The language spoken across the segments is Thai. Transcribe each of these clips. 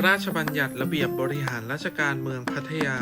ระราชบัญญัติระเบียบบริหารราชการเมืองพัทยา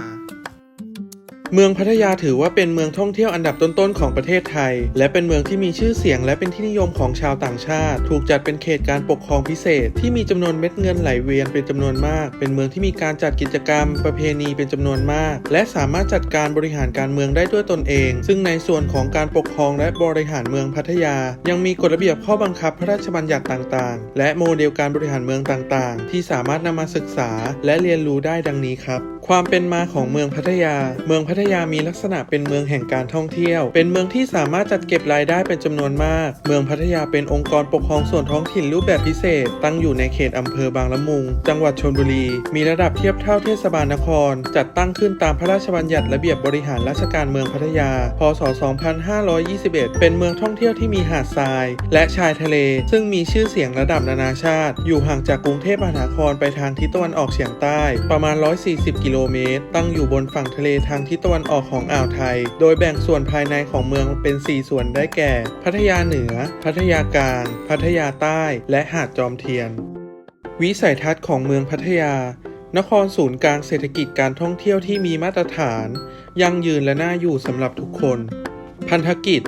เมืองพัทยาถือว่าเป็นเมืองท่องเที่ยวอันดับต้นๆของประเทศไทย และเป็นเมืองที่มีชื่อเสียงและเป็นที่นิยมของชาวต่างชาติ ถูกจัดเป็นเขตการปกครองพิเศษ ที่มีจำนวนเม็ดเงินไหลเวียนเป็นจำนวนมาก เป็นเมืองที่มีการจัดกิจกรรม ประเพณีเป็นจำนวนมาก และสามารถจัดการบริหารการเมืองได้ด้วยตนเอง ซึ่งในส่วนของการปกครองและบริหารเมืองพัทยา ยังมีกฎระเบียบข้อบังคับพระราชบัญญัติต่างๆ และโมเดลการบริหารเมืองต่างๆ ที่สามารถนำมาศึกษา และเรียนรู้ได้ดังนี้ครับ ความเป็นมาของเมืองพัทยา เมืองพัทยามีลักษณะเป็นเมืองแห่งการท่องเที่ยว เป็นเมืองที่สามารถจัดเก็บรายได้เป็นจำนวนมาก เมืองพัทยาเป็นองค์กรปกครองส่วนท้องถิ่นรูปแบบพิเศษ ตั้งอยู่ในเขตอำเภอบางละมุง จังหวัดชลบุรี มีระดับเทียบเท่าเทศบาลนคร จัดตั้งขึ้นตามพระราชบัญญัติระเบียบบริหารราชการเมืองพัทยา พศ 2521 เป็นเมืองท่องเที่ยวที่มีหาดทราย และชายทะเล ซึ่งมีชื่อเสียงระดับนานาชาติ อยู่ห่างจากกรุงเทพมหานครไปทางทิศตะวันออกเฉียงใต้ ประมาณ 140 กิโลเมตร ตั้งอยู่บนฝั่งทะเลทางทิศตะวันออกของอ่าวไทย โดยแบ่งส่วนภายในของเมืองเป็น 4 ส่วนได้แก่ พัทยาเหนือ พัทยากลาง พัทยาใต้ และหาดจอมเทียน วิสัยทัศน์ของเมืองพัทยานครศูนย์กลางเศรษฐกิจการท่องเที่ยวที่มีมาตรฐาน ยั่งยืนและน่าอยู่สำหรับทุกคน พันธกิจ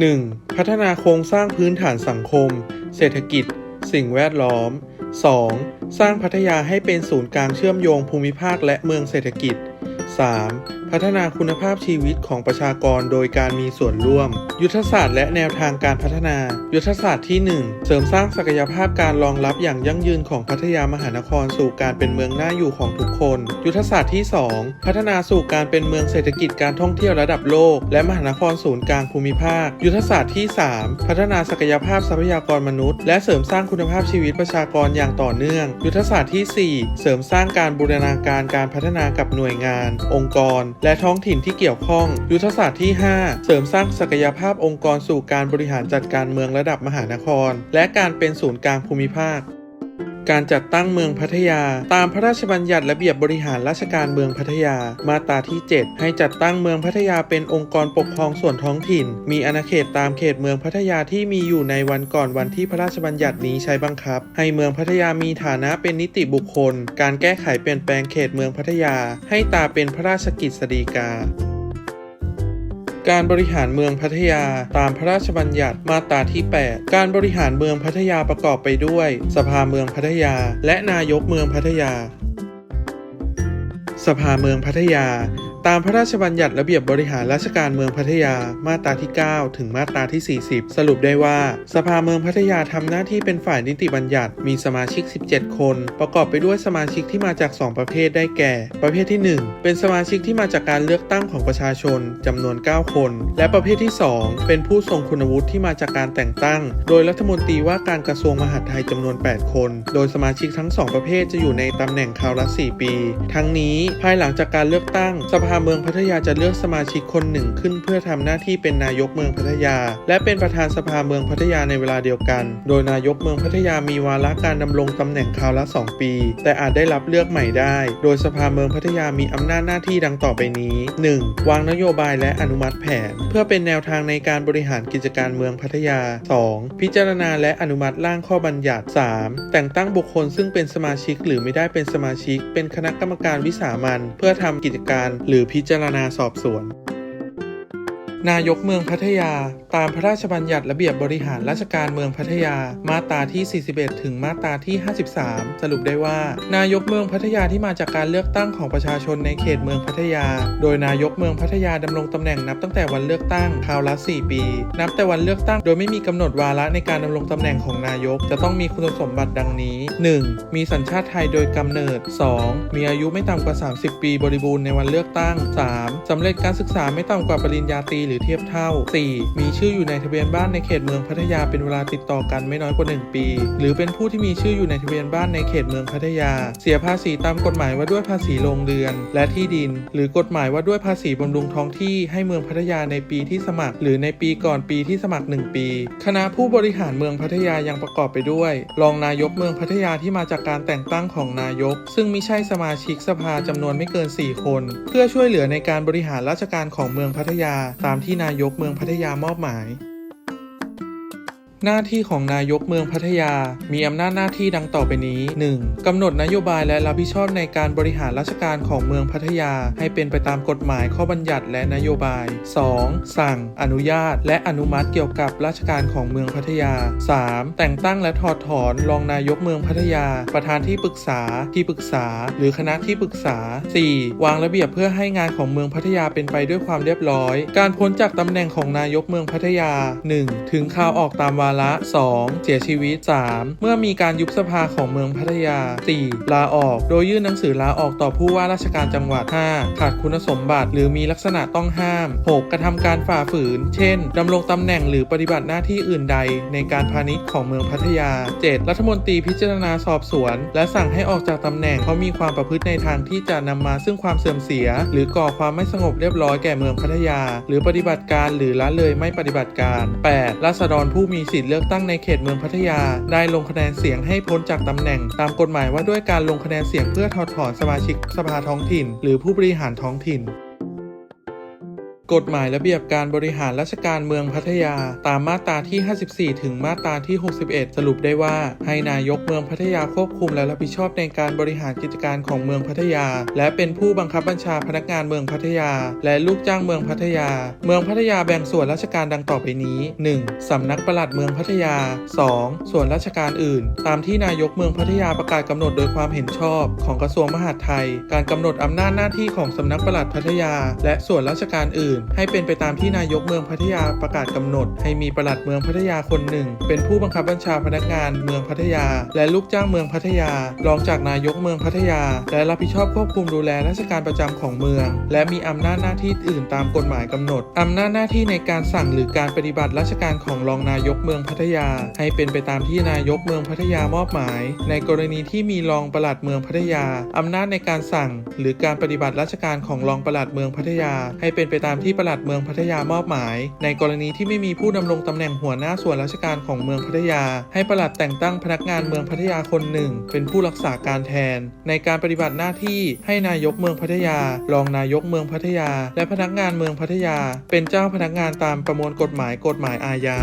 1. พัฒนาโครงสร้างพื้นฐานสังคม เศรษฐกิจ สิ่งแวดล้อม 2. สร้างพัทยาให้เป็นศูนย์กลางเชื่อมโยงภูมิภาคและเมืองเศรษฐกิจ 3. พัฒนาคุณภาพชีวิตของประชากรโดยการมีส่วนร่วม ยุทธศาสตร์และแนวทางการพัฒนา ยุทธศาสตร์ที่ 1 เสริมสร้างศักยภาพการรองรับอย่างยั่งยืนของพัทยามหานครสู่การเป็นเมืองน่าอยู่ของทุกคน ยุทธศาสตร์ที่ 2 พัฒนาสู่การเป็นเมืองเศรษฐกิจการท่องเที่ยวระดับโลก และมหานครศูนย์กลางภูมิภาค ยุทธศาสตร์ที่ 3 พัฒนาศักยภาพทรัพยากรมนุษย์ และเสริมสร้างคุณภาพชีวิตประชากรอย่างต่อเนื่อง ยุทธศาสตร์ที่ 4 เสริมสร้างการบูรณาการการพัฒนากับหน่วยงานองค์กร และท้องถิ่นที่เกี่ยวข้อง ยุทธศาสตร์ที่ 5 เสริมสร้างศักยภาพองค์กรสู่การบริหารจัดการเมืองระดับมหานคร และการเป็นศูนย์กลางภูมิภาค การจัดตั้งเมืองพัทยา ตามพระราชบัญญัติระเบียบบริหารราชการเมืองพัทยา มาตราที่ 7 ให้จัดตั้งเมืองพัทยาเป็นองค์กรปกครองส่วนท้องถิ่น มีอาณาเขตตามเขตเมืองพัทยาที่มีอยู่ในวันก่อนวันที่พระราชบัญญัตินี้ใช้บังคับ ให้เมืองพัทยามีฐานะเป็นนิติบุคคล การแก้ไขเปลี่ยนแปลงเขตเมืองพัทยา ให้ตาเป็นพระราชกิจสฎีกา การบริหารเมืองพัทยา ตามพระราชบัญญัติมาตราที่ 8 การบริหารเมืองพัทยาประกอบไปด้วย สภาเมืองพัทยา และนายกเมืองพัทยา สภาเมืองพัทยา ตามพระราชบัญญัติระเบียบบริหารราชการเมืองพัทยามาตราที่ 9 ถึงมาตราที่ 40 สรุปได้ว่า สภาเมืองพัทยาทำหน้าที่เป็นฝ่ายนิติบัญญัติมีสมาชิก 17 คน ประกอบไปด้วยสมาชิกที่มาจาก 2 ประเภทได้แก่ ประเภทที่ 1 เป็นสมาชิกที่มาจากการเลือกตั้งของประชาชนจำนวน 9 คน และประเภทที่ 2 เป็นผู้ทรงคุณวุฒิที่มาจากการแต่งตั้ง โดยรัฐมนตรีว่าการกระทรวงมหาดไทยจำนวน 8 คน โดยสมาชิกทั้ง 2 ประเภทจะอยู่ในตำแหน่งคราวละ 4 ปี ทั้งนี้ภายหลังจากการเลือกตั้ง สภาเมืองพัทยาจะเลือกสมาชิกคนหนึ่งขึ้น เพื่อทำหน้าที่เป็นนายกเมืองพัทยา และเป็นประธานสภาเมืองพัทยาในเวลาเดียวกัน โดยนายกเมืองพัทยามีวาระการดำรงตำแหน่งคราวละ 2 ปี แต่อาจได้รับเลือกใหม่ได้ โดยสภาเมืองพัทยามีอำนาจหน้าที่ดังต่อไปนี้ 1. วางนโยบายและอนุมัติแผน เพื่อเป็นแนวทางในการบริหารกิจการเมืองพัทยา 2. พิจารณาและอนุมัติร่างข้อบัญญัติ 3. แต่งตั้งบุคคลซึ่งเป็นสมาชิกหรือไม่ได้เป็นสมาชิก เป็นคณะกรรมการวิสามัญเพื่อทำกิจการหรือพิจารณาสอบสวน นายกเมืองพัทยา ตามพระราชบัญญัติระเบียบบริหารราชการเมืองพัทยา มาตราที่ 41 ถึงมาตราที่ 53 สรุปได้ว่า นายกเมืองพัทยาที่มาจากการเลือกตั้งของประชาชนในเขตเมืองพัทยา โดยนายกเมืองพัทยาดำรงตำแหน่งนับตั้งแต่วันเลือกตั้งคราวละ 4 ปี นับแต่วันเลือกตั้ง โดยไม่มีกำหนดวาระในการดำรงตำแหน่งของนายก จะต้องมีคุณสมบัติดังนี้ 1. มีสัญชาติไทยโดยกำเนิด 2. มีอายุไม่ต่ำกว่า 30 ปีบริบูรณ์ในวันเลือกตั้ง 3. สำเร็จการศึกษาไม่ต่ำกว่าปริญญาตรีหรือเทียบเท่า 4. มีชื่ออยู่ในทะเบียนบ้านในเขตเมืองพัทยาเป็นเวลาติดต่อกันไม่น้อยกว่า 1 ปี หรือเป็นผู้ที่มีชื่ออยู่ในทะเบียนบ้านในเขตเมืองพัทยา เสียภาษีตามกฎหมายว่าด้วยภาษีโรงเรือน และที่ดิน หรือกฎหมายว่าด้วยภาษีบำรุงท้องที่ให้เมืองพัทยาในปีที่สมัคร หรือในปีก่อนปีที่สมัคร 1 ปี คณะผู้บริหารเมืองพัทยายังประกอบไปด้วย รองนายกเมืองพัทยาที่มาจากการแต่งตั้งของนายก ซึ่งไม่ใช่สมาชิกสภาจำนวนไม่เกิน 4 คน เพื่อช่วยเหลือในการบริหารราชการของเมืองพัทยาตามที่นายกเมืองพัทยามอบหมาย หน้าที่ของนายกเมืองพัทยา มีอำนาจหน้าที่ดังต่อไปนี้ 1. กำหนดนโยบายและรับผิดชอบในการบริหารราชการของเมืองพัทยา ให้เป็นไปตามกฎหมายข้อบัญญัติและนโยบาย 2. สั่ง อนุญาต และอนุมัติเกี่ยวกับราชการของเมืองพัทยา 3. แต่งตั้งและถอดถอนรองนายกเมืองพัทยา ประธานที่ปรึกษาที่ปรึกษา หรือคณะที่ปรึกษา 4. วางระเบียบเพื่อให้งานของเมืองพัทยาเป็นไปด้วยความเรียบร้อย การพ้นจากตำแหน่งของนายกเมืองพัทยา 1. ถึงข่าวออกตามวาระ 2. เสียชีวิต 3. เมื่อมีการยุบสภาของเมืองพัทยา 4. ลาออก โดยยื่นหนังสือลาออกต่อผู้ว่าราชการจังหวัด 5. ขาดคุณสมบัติหรือมีลักษณะต้องห้าม 6. กระทำการฝ่าฝืน เช่นดำรงตำแหน่งหรือปฏิบัติหน้าที่อื่นใด ในการพาณิชย์ของเมืองพัทยา 7. รัฐมนตรีพิจารณาสอบสวน และสั่งให้ออกจากตำแหน่งเพราะมีความประพฤติในทางที่จะนำมาซึ่งความเสื่อมเสีย หรือก่อความไม่สงบเรียบร้อยแก่เมืองพัทยา หรือปฏิบัติการหรือละเลยไม่ปฏิบัติการ 8. ราษฎรผู้มีสิทธิเลือกตั้งในเขตเมืองพัทยา ได้ลงคะแนนเสียงให้พ้นจากตำแหน่ง ตามกฎหมายว่าด้วยการลงคะแนนเสียงเพื่อถอดถอนสมาชิกสภาท้องถิ่น หรือผู้บริหารท้องถิ่น กฎหมายระเบียบการบริหารราชการเมืองพัทยา ตามมาตราที่ 54 ถึงมาตราที่ 61 สรุปได้ว่า ให้นายกเมืองพัทยาควบคุมและรับผิดชอบในการบริหารกิจการของเมืองพัทยา และเป็นผู้บังคับบัญชาพนักงานเมืองพัทยา และลูกจ้างเมืองพัทยา เมืองพัทยาแบ่งส่วนราชการดังต่อไปนี้ 1. สำนักปลัดเมืองพัทยา 2. ส่วนราชการอื่น ตามที่นายกเมืองพัทยาประกาศกำหนดโดยความเห็นชอบ ของกระทรวงมหาดไทย การกำหนดอำนาจหน้าที่ของสำนักปลัดพัทยา และส่วนราชการอื่นให้เป็นไปตามที่นายกเมืองพัทยาประกาศกำหนด ให้มีปลัดเมืองพัทยาคนหนึ่ง เป็นผู้บังคับบัญชาพนักงานเมืองพัทยา และลูกจ้างเมืองพัทยา รองจากนายกเมืองพัทยา และรับผิดชอบควบคุมดูแลราชการประจำของเมือง และมีอำนาจหน้าที่อื่นตามกฎหมายกำหนดอำนาจหน้าที่ในการสั่งหรือการปฏิบัติราชการของรองนายกเมืองพัทยา ให้เป็นไปตามที่นายกเมืองพัทยามอบหมาย ในกรณีที่มีรองปลัดเมืองพัทยาอำนาจในการสั่ง หรือการปฏิบัติราชการของรองปลัดเมืองพัทยา ให้เป็นไปตามที่ที่ปลัดเมืองพัทยามอบหมาย ในกรณีที่ไม่มีผู้ดำรงตำแหน่งหัวหน้าส่วนราชการของเมืองพัทยา ให้ปลัดแต่งตั้งพนักงานเมืองพัทยาคนหนึ่ง เป็นผู้รักษาการแทน ในการปฏิบัติหน้าที่ให้นายกเมืองพัทยา รองนายกเมืองพัทยา และพนักงานเมืองพัทยา เป็นเจ้าพนักงานตามประมวลกฎหมายกฎหมายอาญา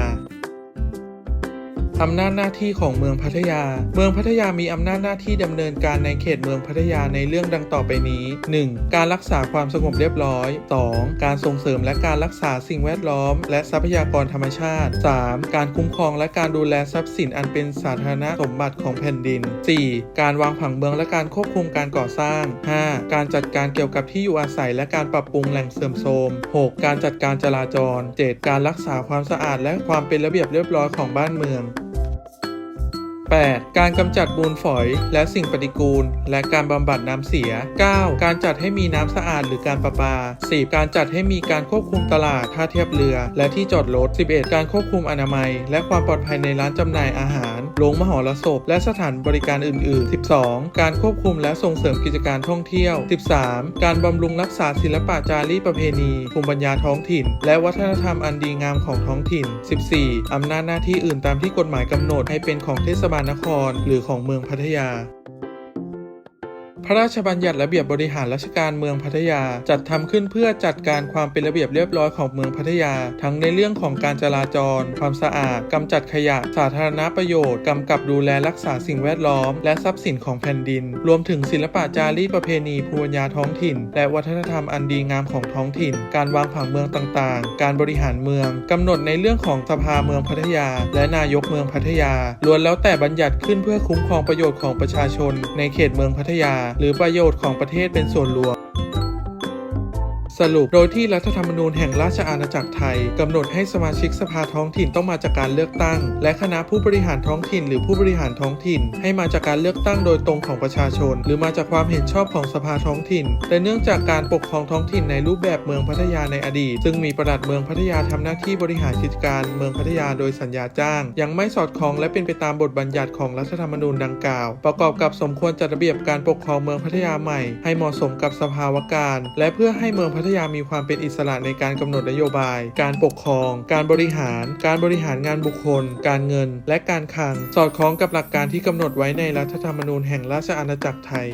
อำนาจหน้าที่ของเมืองพัทยา เมืองพัทยามีอำนาจหน้าที่ดำเนินการในเขตเมืองพัทยาในเรื่องดังต่อไปนี้ 1. การรักษาความสงบเรียบร้อย 2. การส่งเสริมและการรักษาสิ่งแวดล้อม และทรัพยากรธรรมชาติ 3. การคุ้มครองและการดูแลทรัพย์สินอันเป็นสาธารณสมบัติของแผ่นดิน 4. การวางผังเมืองและการควบคุมการก่อสร้าง 5. การจัดการเกี่ยวกับที่อยู่อาศัยและการปรับปรุงแหล่งเสื่อมโทรม 6. การจัดการจราจร 7. การรักษาความสะอาดและความเป็นระเบียบเรียบร้อยของบ้านเมือง 8. การกำจัดมูลฝอยและสิ่งปฏิกูล และการบำบัดน้ำเสีย 9. การจัดให้มีน้ำสะอาดหรือการประปา 10. การจัดให้มีการควบคุมตลาดท่าเทียบเรือ และที่จอดรถ 11. การควบคุมอนามัย และความปลอดภัยในร้านจำหน่ายอาหาร โรงมหรสพ และสถานบริการอื่น ๆ 12. การควบคุมและส่งเสริมกิจการท่องเที่ยว 13. การบำรุงรักษาศิลปะจารีประเพณี ภูมิปัญญาท้องถิ่น และวัฒนธรรมอันดีงามของท้องถิ่น 14. อำนาจหน้าที่อื่นตามที่กฎหมายกำหนดให้เป็นของเทศบาลนคร หรือของเมืองพัทยา พระราชบัญญัติระเบียบบริหารราชการเมืองพัทยา จัดทำขึ้นเพื่อจัดการความเป็นระเบียบเรียบร้อยของเมืองพัทยา ทั้งในเรื่องของการจราจร ความสะอาดกำจัดขยะ สาธารณประโยชน์กำกับดูแลรักษาสิ่งแวดล้อม และทรัพย์สินของแผ่นดิน รวมถึงศิลปะจารีตประเพณีภูมิปัญญาท้องถิ่น และวัฒนธรรมอันดีงามของท้องถิ่น การวางผังเมืองต่างๆ การบริหารเมืองกำหนดในเรื่องของสภาเมืองพัทยา และนายกเมืองพัทยาล้วนแล้วแต่บัญญัติขึ้นเพื่อคุ้มครองประโยชน์ของประชาชน ในเขตเมืองพัทยาหรือประโยชน์ของประเทศเป็นส่วนรวม สรุปโดยที่รัฐธรรมนูญแห่งราชอาณาจักรไทยกำหนดให้สมาชิกสภาท้องถิ่นต้องมาจากการเลือกตั้ง และคณะผู้บริหารท้องถิ่น หรือผู้บริหารท้องถิ่น ให้มาจากการเลือกตั้งโดยตรงของประชาชน หรือมาจากความเห็นชอบของสภาท้องถิ่น แต่เนื่องจากการปกครองท้องถิ่นในรูปแบบเมืองพัทยาในอดีต ซึ่งมีปลัดเมืองพัทยาทำหน้าที่บริหารกิจการเมืองพัทยาโดยสัญญาจ้าง ยังไม่สอดคล้องและเป็นไปตามบทบัญญัติของรัฐธรรมนูญดังกล่าว ประกอบกับสมควรจัดระเบียบการปกครองเมืองพัทยาใหม่ ให้เหมาะสมกับสภาวะการ และเพื่อให้เมืองพัทยามีความเป็นอิสระในการกำหนดนโยบาย การปกครอง การบริหาร การบริหารงานบุคคล การเงิน และการคลัง สอดคล้องกับหลักการที่กำหนดไว้ในรัฐธรรมนูญแห่งราชอาณาจักรไทย